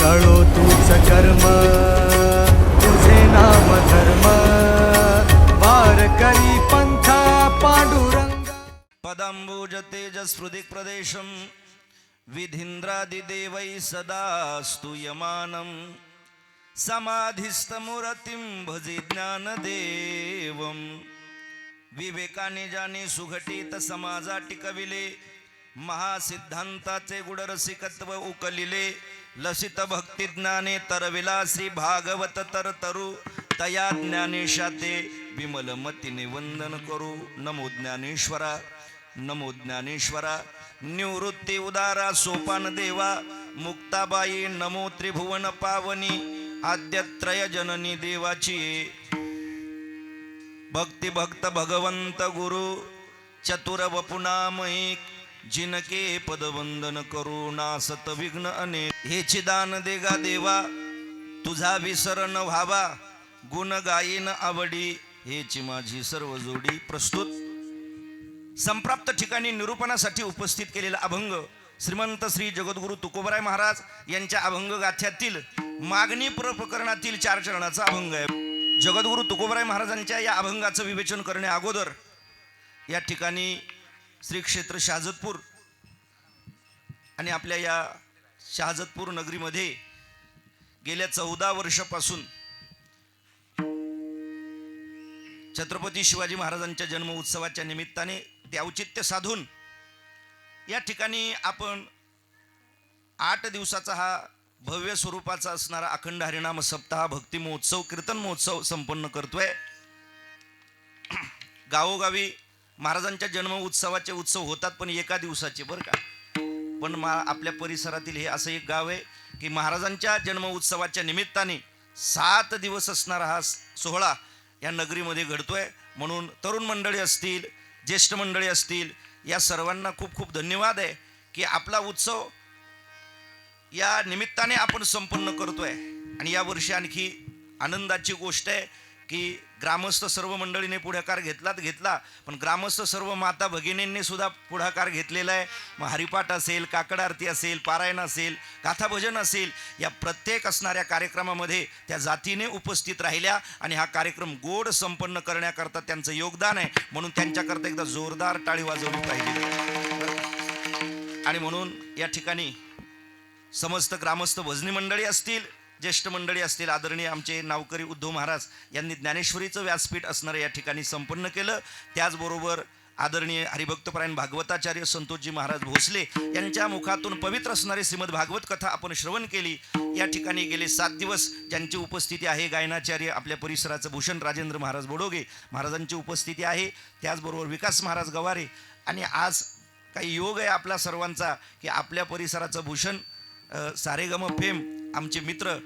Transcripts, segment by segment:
कळो तूच कर्म तुझे नाम धर्म. वार करी पंथा पांडुरंग. पदांबुज तेजस्फृदिक् प्रदेशम विधीन्द्रादिदेवैः सदा स्तूयमानं समाधिस्थमुरतिं भजे ज्ञानदेवं. विवेकाने जाने सुघटित समाजा टिकविले महासिद्धांताचे गुडरसिकत्व उकलिले लसित भक्तिज्ञाने तरविला श्री भागवत तर तरु तया ज्ञानेशाते विमल मतीने वंदन करू। नमो ज्ञानेश्वरा नमो ज्ञानेश्वरा निवृत्ती उदारा सोपान देवा मुक्ताबाई नमो त्रिभुवन पावनी आद्यत्रय जननी देवाची। भक्ती भक्त भगवंत गुरु चतुर वपुनामयी जिनके पदवंदन करू नासत अनेक हे दान देगा देवा तुझा विसर न व्हावा गुण गायीन आवडी हेची माझी सर्व जोडी प्रस्तुत. संप्राप्त ठिकाणी निरूपणासाठी उपस्थित केलेला अभंग श्रीमंत श्री जगद्गुरु तुकोबराय महाराज यांच्या अभंग गाथ्यातील मागणी प्र प्रकरणातील चार चरणाचा अभंग आहे. जगद्गुरु तुकोबराय महाराजांच्या या अभंगाचं विवेचन करण्या अगोदर या ठिकाणी श्री क्षेत्र शहाजतपूर. आणि आपल्या या शहाजतपूर नगरीमध्ये गेल्या चौदा वर्षापासून छत्रपती शिवाजी महाराजांच्या जन्म उत्सवाच्या निमित्ताने ते औचित्य साधून या ठिकाणी आपण आठ दिवसाचा हा भव्य स्वरूपाचा असणारा अखंड हरिनाम सप्ताह भक्ती महोत्सव कीर्तन महोत्सव संपन्न करतोय. गावोगावी महाराजांच्या जन्म उत्सवाचे उत्सव होतात पण एका दिवसाचे बरं का? पण मा आपल्या परिसरातील हे असं एक गाव आहे की महाराजांच्या जन्म उत्सवाच्या निमित्ताने सात दिवस असणारा हा सोहळा या नगरीमध्ये घडतोय. म्हणून तरुण मंडळी असतील ज्येष्ठ मंडळी असतील या सर्वांना खूप खूप धन्यवाद आहे की आपला उत्सव या निमित्ताने आपण संपन्न करतोय. आणि या वर्षी आणखी आनंदाची गोष्ट आहे की ग्रामस्थ सर्व मंडळीने पुढाकार घेतलाच घेतला. पण ग्रामस्थ सर्व माता भगिनींनी सुद्धा पुढाकार घेतलेला आहे. मग हरिपाठ असेल काकड आरती असेल पारायण असेल काथाभजन असेल या प्रत्येक असणाऱ्या कार्यक्रमामध्ये त्या जातीने उपस्थित राहिल्या आणि हा कार्यक्रम गोड संपन्न करण्याकरता त्यांचं योगदान आहे. म्हणून त्यांच्याकरता एकदा जोरदार टाळी वाजवली पाहिजे. आणि म्हणून या ठिकाणी समस्त ग्रामस्थ भजनी मंडळी असतील ज्येष्ठ मंडळी असतील आदरणीय आमचे नावकरी उद्धव महाराज यांनी ज्ञानेश्वरीचं व्यासपीठ असणारं या ठिकाणी संपन्न केलं. त्याचबरोबर आदरणीय हरिभक्तपरायण भागवताचार्य संतोषजी महाराज भोसले यांच्या मुखातून पवित्र असणारी श्रीमद भागवत कथा आपण श्रवण केली. या ठिकाणी गेले सात दिवस ज्यांची उपस्थिती आहे गायनाचार्य आपल्या परिसराचं भूषण राजेंद्र महाराज बोडोगे महाराजांची उपस्थिती आहे. त्याचबरोबर विकास महाराज गवारे आणि आज काही योग आहे आपला सर्वांचा की आपल्या परिसराचं भूषण सारेगम फेम आमचे मित्र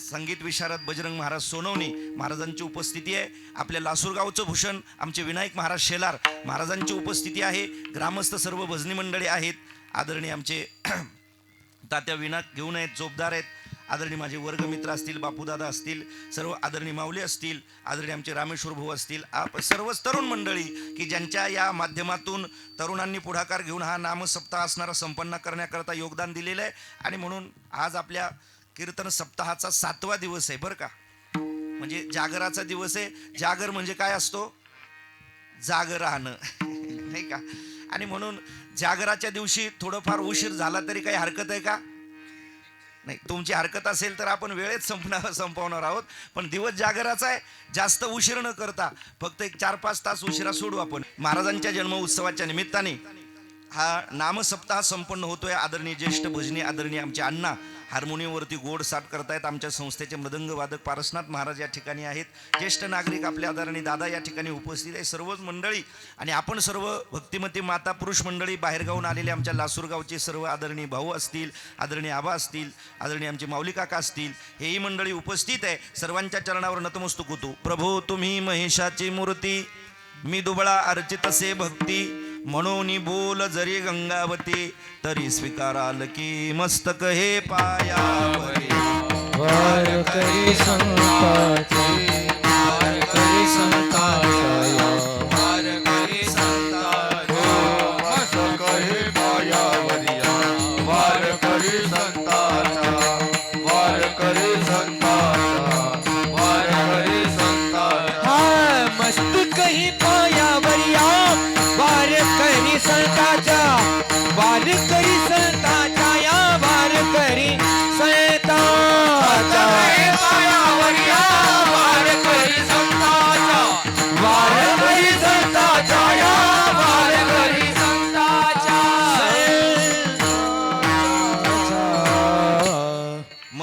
संगीत विशारद बजरंग महाराज सोनवणे महाराजांची उपस्थिती आहे. आपल्या लासूरगावचं भूषण आमचे विनायक महाराज शेलार महाराजांची उपस्थिती आहे. ग्रामस्थ सर्व भजनी मंडळी आहेत. आदरणीय आमचे तात्या विना घेऊन आहेत जोबदार आहेत. आदरणीय माझे वर्गमित्र असतील बापूदादा असतील सर्व आदरणीय माऊली असतील आदरणीय आमचे रामेश्वर भाऊ असतील आप सर्वच तरुण मंडळी की ज्यांच्या या माध्यमातून तरुणांनी पुढाकार घेऊन हा नामसप्ताह असणारा संपन्न करण्याकरता योगदान दिलेलं आहे. आणि म्हणून आज आपल्या कीर्तन सप्ताहाचा सातवा दिवस आहे बरं का? म्हणजे जागराचा दिवस आहे. जागर म्हणजे काय असतो? जाग राहणं नाही का? आणि म्हणून जागराच्या दिवशी थोडंफार उशीर झाला तरी काही हरकत आहे का? नाही तुमची हरकत असेल तर आपण वेळेत संपणार संपवणार आहोत. पण दिवस जागराचा आहे. जास्त उशीर न करता फक्त एक चार पाच तास उशिरा सोडू आपण. महाराजांच्या जन्म उत्सवाच्या निमित्ताने हा नामसप्ताह संपन्न होतोय. आदरणीय ज्येष्ठ भजनी आदरणीय आमचे अण्णा. हार्मोनियमवरती गोड साठ करतायत. आमच्या संस्थेचे मृदंग वादक पारसनाथ महाराज या ठिकाणी आहेत. ज्येष्ठ नागरिक आपल्या आदरणीय दादा या ठिकाणी उपस्थित आहे. सर्वच मंडळी आणि आपण सर्व भक्तिमती माता पुरुष मंडळी बाहेरगावून आलेले आमच्या लासूरगावचे सर्व आदरणीय भाऊ असतील आदरणीय आबा असतील आदरणीय आमचे माऊली काका असतील हेही मंडळी उपस्थित आहे. सर्वांच्या चरणावर नतमस्तक होतो. प्रभो तुम्ही महेशाची मूर्ती मी दुबळा अर्चितसे भक्ती म्हणून बोल जरी गंगावती तरी स्वीकाराल की मस्तक हे पायावरी.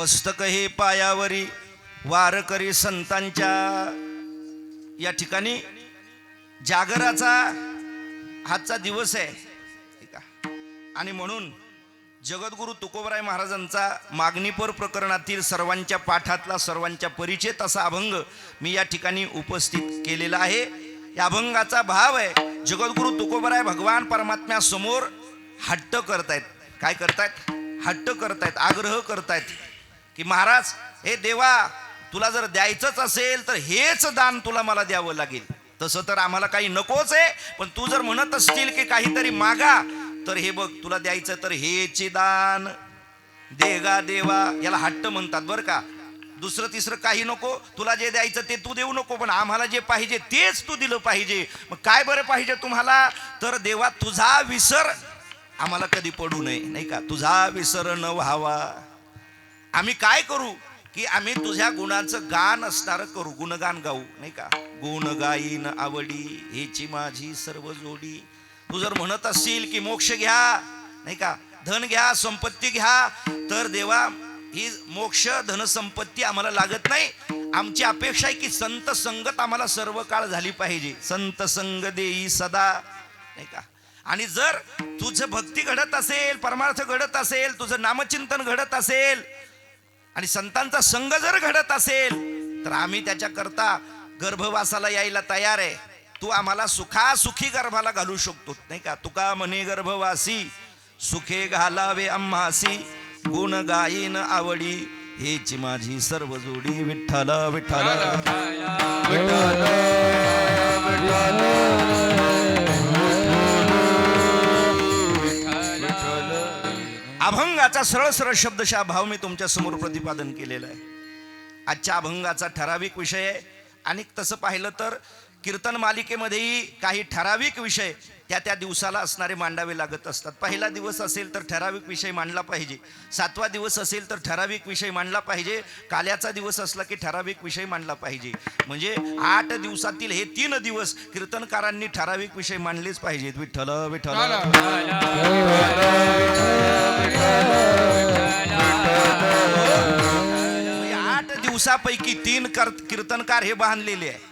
मस्तक हे पायावरी वारकरी संतांच्या या ठिकाणी जागराचा हातचा दिवस आहे. आणि म्हणून जगद्गुरु तुकोबराय महाराजांचा मागणीपर प्रकरणातील सर्वांच्या पाठातला सर्वांच्या परिचित असा अभंग मी या ठिकाणी उपस्थित केलेला आहे. या अभंगाचा भाव आहे. जगद्गुरु तुकोबराय भगवान परमात्म्यासमोर हट्ट करतायत. काय करतायत? हट्ट करतायत. आग्रह करतायत. की महाराज हे देवा तुला जर द्यायचंच असेल तर हेच दान तुला मला द्यावं लागेल. तसं तर आम्हाला काही नकोच आहे पण तू जर म्हणत असतील की काहीतरी मागा तर हे बघ तुला द्यायचं तर हेचे दान. देगा देवा याला हट्ट म्हणतात बरं का. दुसरं तिसरं काही नको तुला जे द्यायचं ते तू देऊ नको पण आम्हाला जे पाहिजे तेच तू दिलं पाहिजे. मग काय बरं पाहिजे तुम्हाला? तर देवा तुझा विसर आम्हाला कधी पडू नये नाही का? तुझा विसर न व्हावा. आम्ही काय करू? की आम्ही तुझ्या गुणाचं गान असणारं करू. गुणगान गाऊ नाही का? गुण गाईन आवडी हेची माझी सर्व जोडी. तू जर म्हणत असशील की मोक्ष घ्या नाही का? धन घ्या संपत्ती घ्या तर देवा ही मोक्ष धनसंपत्ती आम्हाला लागत नाही. आमची अपेक्षा आहे की संत संगत आम्हाला सर्व काळ झाली पाहिजे. संत संग देई सदा नाही का? आणि जर तुझं भक्ती घडत असेल परमार्थ घडत असेल तुझं नामचिंतन घडत असेल आणि संतांचा संघ जर घडत असेल तर आम्ही त्याच्याकरता गर्भवासाला यायला तयार आहे. तू आम्हाला सुखा सुखी गर्भाला घालू शकतो नाही का? तुका म्हणे गर्भवासी सुखे घालावे अम्मासी गुण गायीन आवडी हेची माझी सर्व जोडी विठ्ठल विठ्ठल. अभंग अभंगाचा सरळ सरळ शब्दशः भाव मी तुमच्यासमोर प्रतिपादन केलेला आहे. आजच्या अभंगाचा ठराविक विषय आहे. आणि तसं पाहिलं तर कीर्तन मालिकेमध्येही काही ठराविक विषय त्या त्या दिवसाला असणारे मांडावे लागत असतात. पहिला दिवस असेल तर ठराविक विषय मांडला पाहिजे. सातवा दिवस असेल तर ठराविक विषय मांडला पाहिजे. काल्याचा दिवस असला की ठराविक विषय मांडला पाहिजे. म्हणजे आठ दिवसातील हे तीन दिवस कीर्तनकारांनी ठराविक विषय मांडलेच पाहिजेत. विठ्ठल विठ्ठल. म्हणजे आठ दिवसापैकी तीन कर कीर्तनकार हे बांधलेले आहे.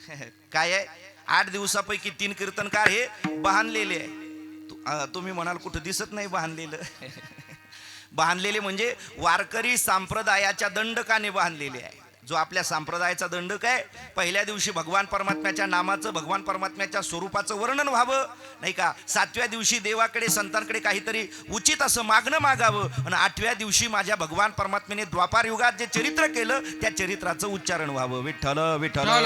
काय आहे? आठ दिवसापैकी तीन कीर्तनकार हे बांधलेले आहे. तुम्ही म्हणाल कुठं दिसत नाही बहानलेलं बहानलेले म्हणजे वारकरी संप्रदायाच्या दंडकाने बांधलेले आहे. जो आपल्या संप्रदायाचा दंडक आहे पहिल्या दिवशी भगवान परमात्म्याच्या नामाचं भगवान परमात्म्याच्या स्वरूपाचं वर्णन व्हावं नाही का सातव्या दिवशी देवाकडे संतांकडे काहीतरी उचित असं मागणं मागावं आणि आठव्या दिवशी माझ्या भगवान परमात्म्याने द्वापार युगात जे चरित्र केलं त्या चरित्राचं उच्चारण व्हावं विठ्ठल विठ्ठल हो.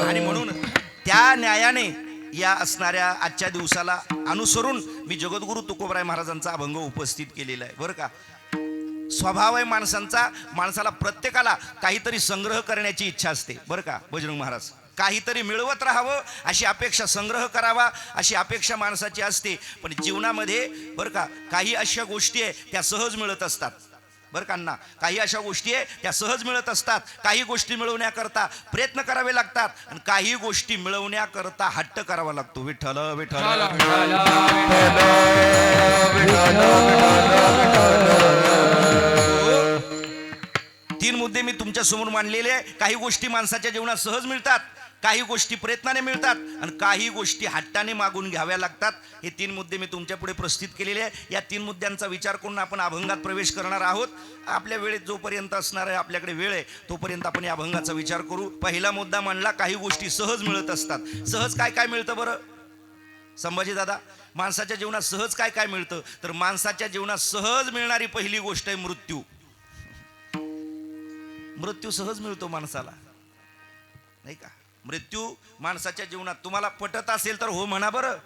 आणि म्हणून त्या न्यायाने या असणाऱ्या आजच्या दिवसाला अनुसरून मी जगद्गुरु तुकोबराय महाराजांचा अभंग उपस्थित केलेला आहे. बरं का? स्वभाव आहे माणसांचा. माणसाला प्रत्येकाला काहीतरी संग्रह करण्याची इच्छा असते. बरं का बजरंग महाराज? काहीतरी मिळवत राहावं अशी अपेक्षा संग्रह करावा अशी अपेक्षा माणसाची असते. पण जीवनामध्ये बरं का काही अशा गोष्टी आहे त्या सहज मिळत असतात. बरं का अण्णा काही अशा गोष्टी आहे त्या सहज मिळत असतात काही गोष्टी मिळवण्याकरता प्रयत्न करावे लागतात आणि काही गोष्टी मिळवण्याकरता हट्ट करावा लागतो. विठ्ठल विठ्ठल. तीन मुद्दे मी तुमच्यासमोर मांडलेले आहे. काही गोष्टी माणसाच्या जीवनात सहज मिळतात काही गोष्टी प्रयत्नाने मिळतात आणि काही गोष्टी हट्टाने मागून घ्याव्या लागतात. हे तीन मुद्दे मी तुमच्यापुढे प्रस्तुत केलेले आहे. या तीन मुद्द्यांचा विचार करून आपण अभंगात प्रवेश करणार आहोत. आपल्या वेळेत जोपर्यंत असणार आहे आपल्याकडे वेळ आहे तोपर्यंत आपण या अभंगाचा विचार करू. पहिला मुद्दा मांडला काही गोष्टी सहज मिळत असतात. सहज काय काय मिळतं बरं? संभाजी दादा माणसाच्या जीवनात सहज काय काय मिळतं? तर माणसाच्या जीवनात सहज मिळणारी पहिली गोष्ट आहे मृत्यू. मृत्यू सहज मिळतो माणसाला. नाही का? मृत्यू माणसाच्या जीवनात तुम्हाला पटत असेल तर हो म्हणा बरं.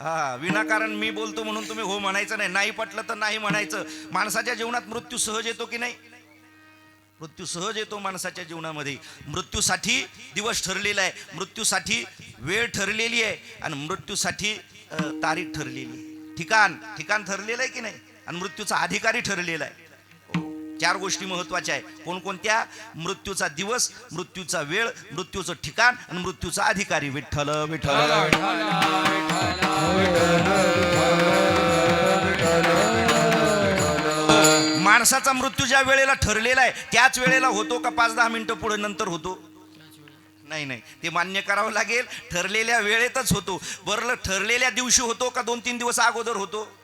हा विनाकारण मी बोलतो म्हणून तुम्ही हो म्हणायचं नाही. नाही पटलं तर नाही म्हणायचं. माणसाच्या जीवनात मृत्यू सहज येतो की नाही? मृत्यू सहज येतो माणसाच्या जीवनामध्ये. मृत्यूसाठी दिवस ठरलेला आहे. मृत्यूसाठी वेळ ठरलेली आहे आणि मृत्यूसाठी तारीख ठरलेली आहे. ठिकाण ठिकाण ठरलेलं आहे की नाही? आणि मृत्यूचा अधिकारी ठरलेला आहे. चार गोष्टी महत्त्वाच्या आहे. कोणकोणत्या? मृत्यूचा दिवस मृत्यूचा वेळ मृत्यूचं ठिकाण आणि मृत्यूचा अधिकारी. विठ्ठल विठ्ठल. माणसाचा मृत्यू ज्या वेळेला ठरलेला आहे त्याच वेळेला होतो का पाच दहा मिनिटं पुढे नंतर होतो? नाही नाही. ते मान्य करावं लागेल. ठरलेल्या वेळेतच होतो. बरं ठरलेल्या दिवशी होतो का दोन तीन दिवस अगोदर होतो?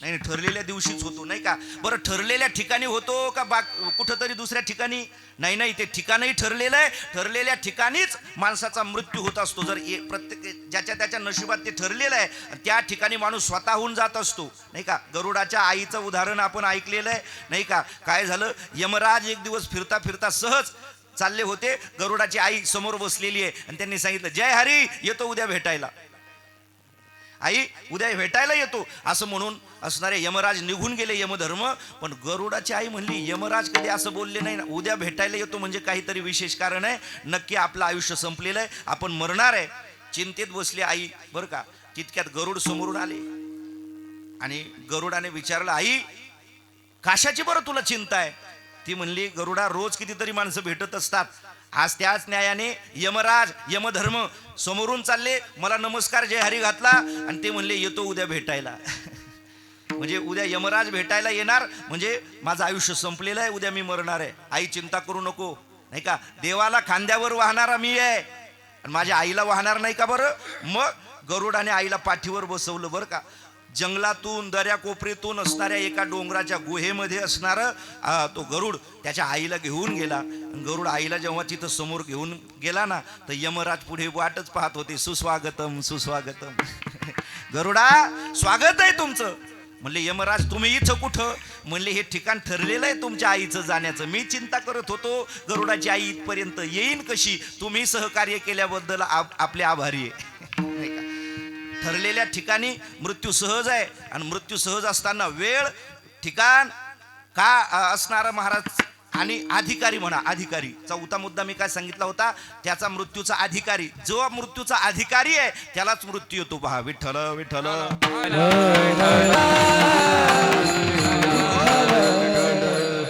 नाही नाही ठरलेल्या दिवशीच होतो नाही का? बरं ठरलेल्या ठिकाणी होतो का बा कुठंतरी दुसऱ्या ठिकाणी? नाही नाही ते ठिकाणही ठरलेलं आहे. ठरलेल्या ठिकाणीच माणसाचा मृत्यू होत असतो. जर ए- प्रत्येक ज्याच्या त्याच्या नशिबात ते ठरलेलं आहे त्या ठिकाणी माणूस स्वतःहून जात असतो नाही का? गरुडाच्या आईचं उदाहरण आपण ऐकलेलं आहे नाही का? काय झालं? यमराज एक दिवस फिरता फिरता सहज चालले होते. गरुडाची आई समोर बसलेली आहे आणि त्यांनी सांगितलं जय हरी येतो उद्या भेटायला. आई उद्या भेटायला येतो. असं म्हणून असणारे यमराज निघून गेले यमधर्म पण गरुडाची आई म्हणली यमराज कधी असं बोलले नाही ना उद्या भेटायला येतो म्हणजे काहीतरी विशेष कारण आहे. नक्की आपलं आयुष्य संपलेलं आहे. आपण मरणार आहे. चिंतेत बसली आई बरं का तितक्यात गरुड समोरून आले. आणि गरुडाने विचारलं आई कशाची बरं तुला चिंता आहे? ती म्हणली गरुडा रोज कितीतरी माणसं भेटत असतात. आज त्याच न्यायाने यमराज यमधर्म समोरून चालले. मला नमस्कार जय हरी घातला आणि ते म्हणले येतो उद्या भेटायला. म्हणजे उद्या यमराज भेटायला येणार. म्हणजे माझं आयुष्य संपलेलं आहे उद्या मी मरणार आहे. आई चिंता करू नको. नाही का? देवाला खांद्यावर वाहणारा मी आहे. आणि माझ्या आईला वाहणार नाही का बरं? मग गरुडाने आईला पाठीवर बसवलं बरं का? जंगलातून दऱ्या कोपरीतून असणाऱ्या एका डोंगराच्या गुहेमध्ये असणार तो गरुड त्याच्या आईला घेऊन गेला. गरुड आईला जेव्हा तिथं समोर घेऊन गेला ना तर यमराज पुढे वाटच पाहत होते सुस्वागतम सुस्वागतम. गरुडा स्वागत आहे तुमचं. म्हणले यमराज तुम्ही इथं कुठं? म्हणले हे ठिकाण ठरलेलं आहे तुमच्या आईचं जाण्याचं. मी चिंता करत होतो. गरुडाची आई इथपर्यंत येईन कशी? तुम्ही सहकार्य केल्याबद्दल आप- आपले आभारी आहे. ठरलेल्या ठिकाणी मृत्यू सहज आहे. आणि मृत्यू सहज असताना वेळ ठिकाण का असणारा महाराज? आणि अधिकारी म्हणा अधिकारी. चौथा मुद्दा मी काय सांगितला होता? त्याचा मृत्यूचा अधिकारी. जो मृत्यूचा अधिकारी आहे त्यालाच मृत्यू येतो पहा विठ्ठल विठ्ठल.